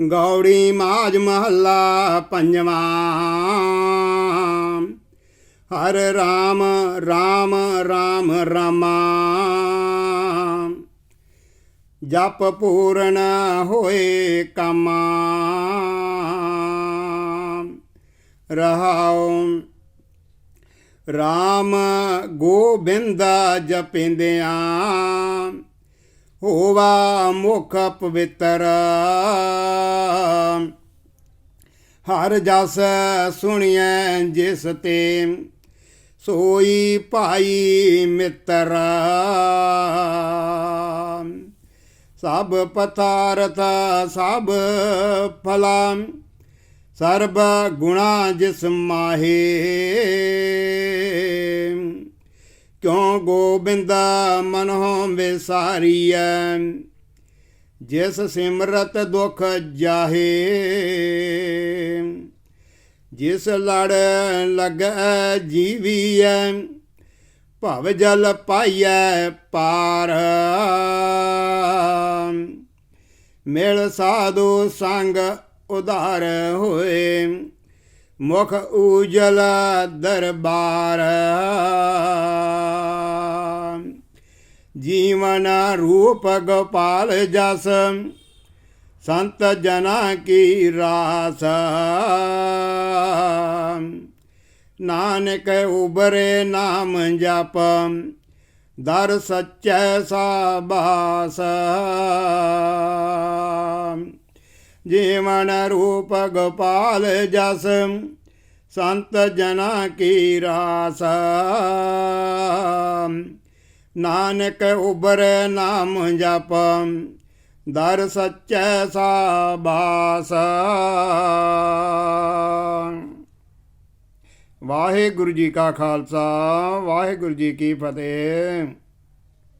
ਗੌੜੀ ਮਾਜ ਮਹੱਲਾ ਪੰਜਵਾਂ। ਹਰ ਰਾਮ ਰਾਮ ਰਾਮ, ਰਾਮਾ। ਜਪ ਪੂਰਨ ਹੋਏ ਕਾਮਾ। ਰਹਾਉ। ਰਾਮ ਗੋਬਿੰਦ ਜਪਿੰਦਿਆਂ। ਹੋਵਾ ਮੁਖ ਪਵਿੱਤਰ। ਹਰ ਜਸ ਸੁਣੀਐ ਜਿਸ ਤੇ, ਸੋਈ ਭਾਈ ਮਿੱਤਰ। ਸਭ ਪਤਾਰਥ, ਸਭ ਫਲਾ, ਸਰਬ ਗੁਣਾ ਜਿਸ ਮਾਹੇ। ਕਿਉ ਗੋਬਿੰਦ ਮਨਹੁ ਵਿਸਾਰੀਐ ਜਿਸ ਸਿਮਰਤ ਦੁਖ ਜਾਹੇ, ਜਿਸ ਲੜ ਲੱਗੈ ਜੀਵੀਐ, ਭਵ ਜਲ ਪਾਈਐ ਪਾਰ। ਮੇਲ ਸਾਧੂ ਸੰਗ ਉਧਾਰ ਹੋਏ, ਮੁਖ ਉਜਲ ਦਰਬਾਰ। ਜੀਵਨ ਰੂਪ ਗੋਪਾਲ ਜਸ। ਸੰਤ ਜਨਾ ਕੀ ਰਾਸ। ਨਾਨਕ ਉਬਰੇ ਨਾਮ ਜਪ, ਦਰ ਸੱਚੈ ਸਾਬਾਸ। ਜੀਵਨ ਰੂਪ ਗੋਪਾਲ ਜਸ, ਸੰਤ ਜਨਾ ਕੀ ਰਾਸ। ਨਾਨਕ ਉਬਰੇ ਨਾਮ ਜਪ, ਦਰ ਸੱਚੈ ਸਾਬਾਸ। ਵਾਹਿਗੁਰੂ ਜੀ ਕਾ ਖਾਲਸਾ, ਵਾਹਿਗੁਰੂ ਜੀ ਕੀ ਫਤਿਹ।